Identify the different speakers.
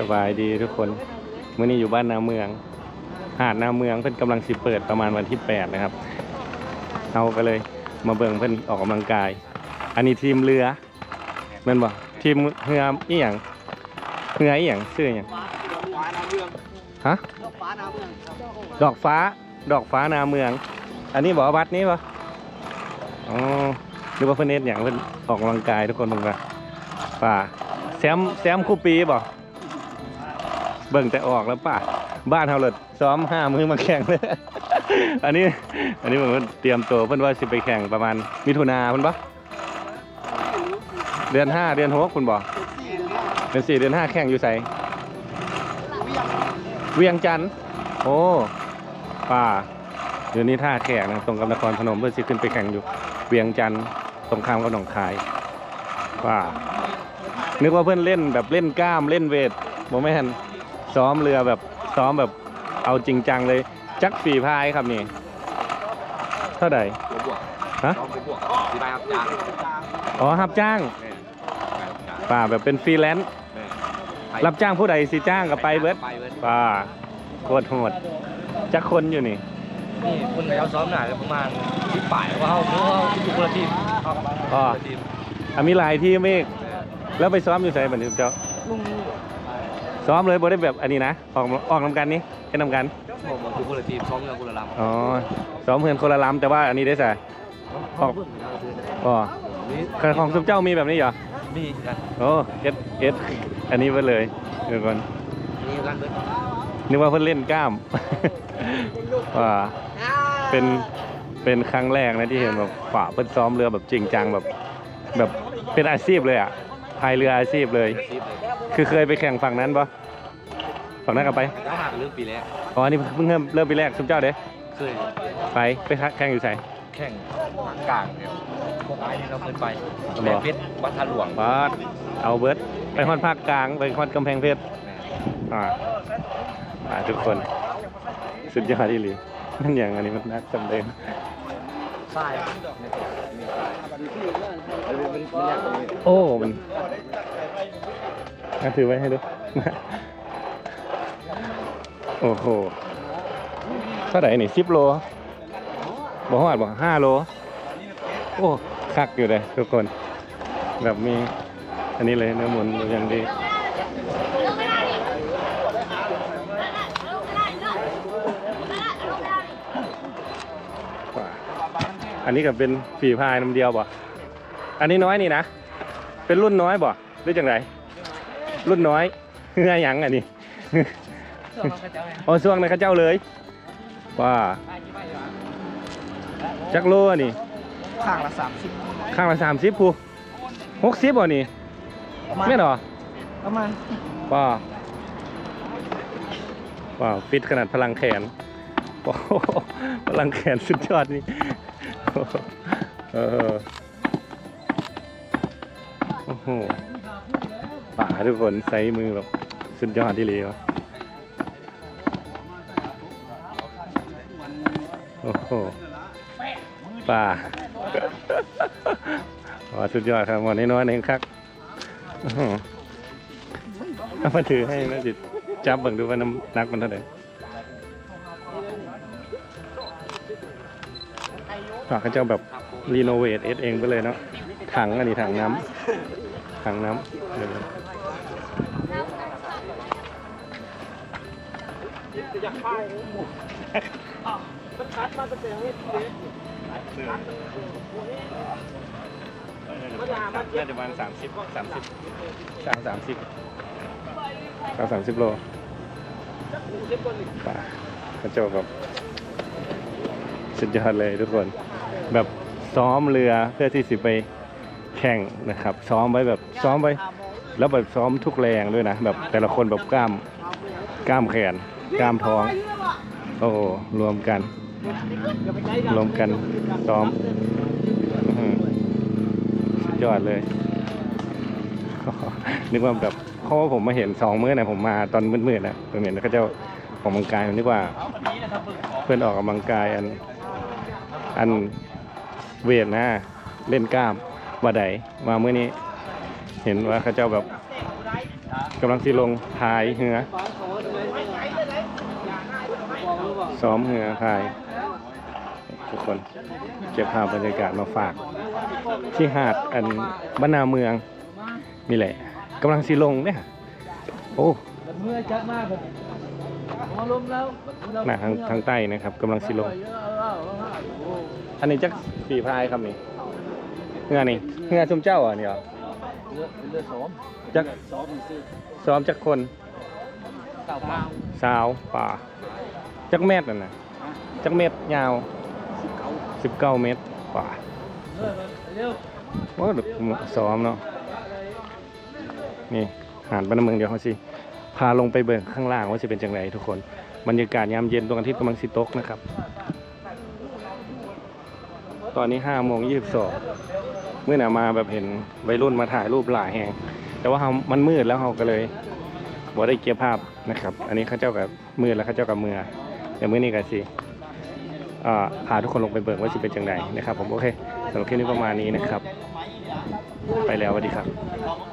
Speaker 1: สบายดีทุกคนมื้อนี้อยู่บ้านนาเมือง หาดนาเมืองเพิ่นกำลังสิเปิดประมาณวันที่ 8 นะครับเราก็เลยมาเบิ่งเพิ่นออกกำลังกาย อันนี้ทีมเรือแม่นบ่ทีมเรืออีหยังเรืออีหยังชื่ออีหยัง
Speaker 2: ฟ้านาเมือง
Speaker 1: ฮะ
Speaker 2: ฟ้านาเมือง
Speaker 1: ดอกฟ้าดอกฟ้านาเมือง อันนี้บอกวัดนี้ปะอ๋อหรือว่าเพื่นเนตอย่างเพื่นออกกำลังกายทุกคนลงมาป่าแซมแซมคู่ปีบ่ เบิ่งแต่ออกแล้วป่าบ้านเฮาเลยซ้อมห้ามือมาแข่งเลย อันนี้อันนี้ผมเตรียมตัวเพื่อนว่าสิไปแข่งประมาณมิถุนาเพื่อนปะเดือนห้าเดือนหกคุณบอก
Speaker 2: เป็นสี่เดือน
Speaker 1: เดือนสี่เดือนห้าแข่งอยู่ใส่
Speaker 2: เวียง
Speaker 1: เวียงจันทร์โอ้ป่าเดี๋ยวนี้ท่าแขกนะตรงกับนครพนมเพื่อสิขึ้นไปแข่งอยู่เวียงจันทร์ตรงข้ามกับหนองคายป่านึกว่าเพื่อนเล่นแบบเล่นกล้ามเล่นเวทโมไม่น ซ้อมเรือแบบซ้อมแบบเอาจริงจังเลย จักฝีพายครับนี่ เท่าไหร่
Speaker 3: หัวบวก
Speaker 1: ฮะ
Speaker 3: ต้องหัวบวกสีใบครับจาง
Speaker 1: อ๋อรับจ้าง
Speaker 3: แม่ใบครับจาง
Speaker 1: ป่าแบบเป็นฟรีแลนซ์
Speaker 3: แม่
Speaker 1: รับจ้างผู้ใดสิจ้างกับไปเบิร์ด
Speaker 3: ไปเบิร์ด
Speaker 1: ป่าโคตรโหดจักคนอยู่นี่
Speaker 3: นี่คุณเขาซ้อมหน่ายประมาณที่ป่ายว่าเขาเขาอยู่คนละทีมเขาคน
Speaker 1: อ๋อ
Speaker 3: ละทีม
Speaker 1: อะมีหลายที่เมฆ
Speaker 3: แม่
Speaker 1: แล้วไปซ้อมอยู่ไสบัดนี้เจ้า ซ้อมเลยบ่ได้แบบอันนี้นะ ออกออกนำกันนี่เป็นนำกัน
Speaker 3: ผมมันคือคนละทีมซ้อมเรือคนละลำ
Speaker 1: อ๋อซ้อมเพื่อนคนละลำแต่ว่าอันนี้ได้ใส่ออกอ๋อ
Speaker 3: นี่
Speaker 1: ของสุมเจ้ามีแบบนี้เหรอ
Speaker 3: มีกัน
Speaker 1: โอ้เอสเอสอันนี้ไปเลยเดี๋ยวก่อน
Speaker 3: นี่กันเบิร์ด
Speaker 1: นึกว่าเพิ่นเล่นกล้ามว่าเป็นเป็นครั้งแรกนะที่เห็นแบบฝ่าเพิ่นซ้อมเรือแบบจริงจังแบบแบบเป็นอาชีพเลยอะ พายเรืออาชีพเลย
Speaker 3: ทีมเลย
Speaker 1: คือเคยไปแข่งฝั่งนั้นปะฝั่งนั้นกลับไป
Speaker 3: แล้วห่างเรื่องปีแรก
Speaker 1: อ๋ออันนี้เพิ่งเริ่มเริ่มปีแรกสุมเจ้าเด้
Speaker 3: เคย
Speaker 1: ไปไปแข่งอยู่ใส่
Speaker 3: แข่งภาคกลางเนี่ยพวกไอ้ที่เราเคยไป
Speaker 1: อ๋อ
Speaker 3: แม่เพชรวัดท่าหลวง
Speaker 1: ปาดเอาเบิร์ดไปฮอดภาคกลางไปฮอดกำแพงเพชร
Speaker 3: แม่
Speaker 1: อ่าอ่าทุกคน สุดยอดที่หลีนั่นอย่างอันนี้มันนักจำเดิน
Speaker 3: ทรายมี ทราย
Speaker 1: โอ้มันน่าถือไว้ให้ดู โอ้โหเท่าไหร่นี่สิบโลบอกว่าบอกห้าโล โอ้คักอยู่เลยทุกคน แบบมี อันนี้เลยเนื้อหมุนอย่างดี อันนี้ก็เป็นฝีพายน้ำเดียวบ่อันนี้น้อยนี่นะ เป็นรุ่นน้อยบ่หรือจังไรรุ่นน้อยเฮือหยังอันนี้อ๋อช่วงนั้นเขาเจ้าเลยว่าจักโลอันนี้
Speaker 2: ข้างละสามสิบ
Speaker 1: ข้างละสามสิบผู้หกสิบบ่นี่
Speaker 2: ประมาณ
Speaker 1: ไม่นเหรอ
Speaker 2: ประมาณ
Speaker 1: ว้าวว้าวฟิตขนาดพลังแขนโอ้โหพลังแขนสุดยอดนี่โอ้โห เออโอ้โหป่าทุกคนใส่มือแบบสุดยอดที่เลยวะโอ้โหป่าอ๋อสุดยอดครับหมดน้อยๆเองครับเอามาถือให้นะจิตจับบิ่งดูว่าน้ำหนักมันเท่าไหร่ ฝากเขาเจ้าแบบรีโนเวทเอสเองไปเลยเนาะถังอันนี้ถังน้ำถังน้ำเดี๋ยวนะน่าจะประมาณสามสิบสามสิบสามสามสิบสามสามสิบโลป่าเขาเจ้าแบบสุดยอดเลยทุกคน แบบซ้อมเรือเพื่อที่สิไปแข่งนะครับ ซ้อมไว้แบบซ้อมไว้ แล้วแบบซ้อมทุกแรงด้วยนะแบบแต่ละคนแบบกล้ามกล้ามแขนกล้ามท้อง โอ้โหรวมกัน รวมกันซ้อมอื้อหือสุดยอดเลยนึกว่าแบบเพราะว่าผมมาเห็นสองมื้อนะผมมาตอนมืดๆนะผมเห็นแล้วก็จะออกกำลังกายผมนึกว่า เพื่อนออกกำลังกายอัน อันเวทนะเล่นกล้ามว่าใดมาเมื่อนี้ เห็นว่าเขาเจ้าแบบกำลังสิลงพายเหือซ้อมเหือพายทุกคนเก็บภาพบรรยากาศมาฝาก ที่หาดอันบ้านนาเมืองนี่แหละกำลังสิลงเนี่ยโอ้
Speaker 3: เมื่อจัดมากผม
Speaker 1: น้าทางทางใต้นะครับกำลังสิลง อันนี้จักสีพายครับนี่เงานี่เงาชมเจ้าอะนี่เหรอ
Speaker 3: เลือดเลือดสม
Speaker 1: จัก
Speaker 3: สมซื้อ
Speaker 1: มจักคนสาวป่าจักเม็ดนั่นนะจักเม็ดยาว
Speaker 3: สิบเก้า
Speaker 1: เมตรป่า
Speaker 3: ว่า
Speaker 1: ซ้อมเนาะนี่หาดบ้าเมืองเดี๋ยวเขาสิ พาลงไปเบิ่งข้างล่างว่าจะเป็นจังไรทุกคนบรรยากาศยามเย็นดวงอาทิตย์กำลังสิตกนะครับ ตอนนี้ห้าโมงยี่สิบสองเมื่อหนามาแบบเห็นวัยรุ่นมาถ่ายรูปหลายแหงแต่ว่าเรามันมืดแล้วเราก็เลยบ่ได้เก็บภาพนะครับ อันนี้ข้าเจ้ากับมืดแล้วข้าเจ้ากับมือแต่มื่อนี้ก็สิอ่าพาทุกคนลงไปเบิ่งว่าจะเป็นจังไรนะครับ ผมโอเคสำหรับคลิปนี้ประมาณนี้นะครับ ไปแล้วสวัสดีครับ